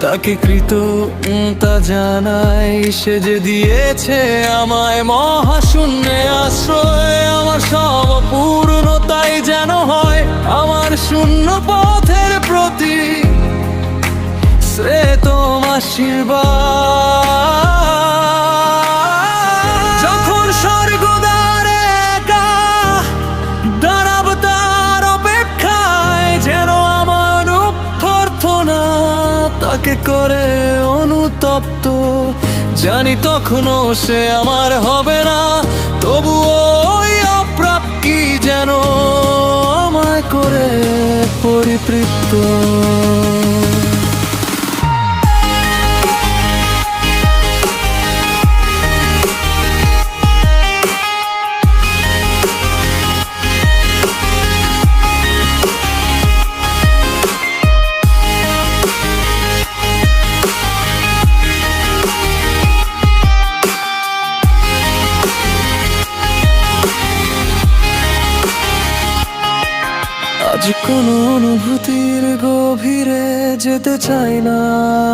তাকে কৃত তা জানাই। সে যে দিয়েছে আমায় মহাশূন্যে আশ্রয়। আমার সব পূর্ণতাই যেন হয় আমার শূন্য পথের প্রতি। তোমার আশীর্বাদ। তাকে করে অনুতপ্ত। জানি তখনও সে আমার হবে না, তবুও ওই অপ্রাপ্তি যেন আমায় করে পরিতৃপ্ত আজ কোনো অনুভূতির গভীরে যেতে চাই না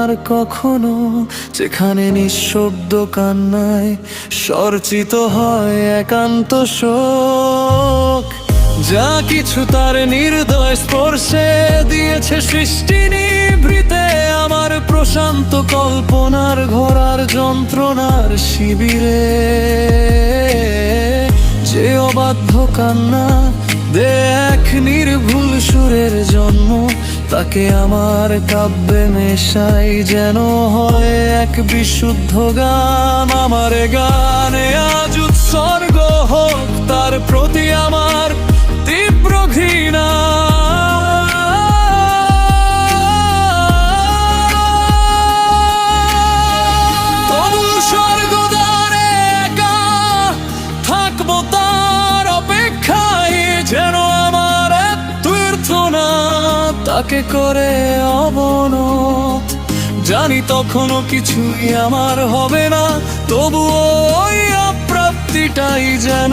আর কখনো। যেখানে নিঃশব্দ কান্নায় সরচিত হয় একান্ত শোক। যা কিছু তার নির্দয় স্পর্শে দিয়েছে সৃষ্টি নিভৃতে আমার প্রশান্ত কল্পনার ঘোরার যন্ত্রণার শিবিরে। যে অবাধ্য কান্না দে নির্ভুল সুরের জন্ম, তাকে আমার কাব্যে মেশাই যেন হয় এক বিশুদ্ধ গান। আমার গানে আজ উৎসর্গ হোক, তার প্রতি আমার তীব্র ঘৃণা। স্বর্গদ্বারে তার অপেক্ষায় যেন তাকে করে অবনত। জানি তখনও কিছুই আমার হবে না তবু ওই অপ্রাপ্তিটাই যেন।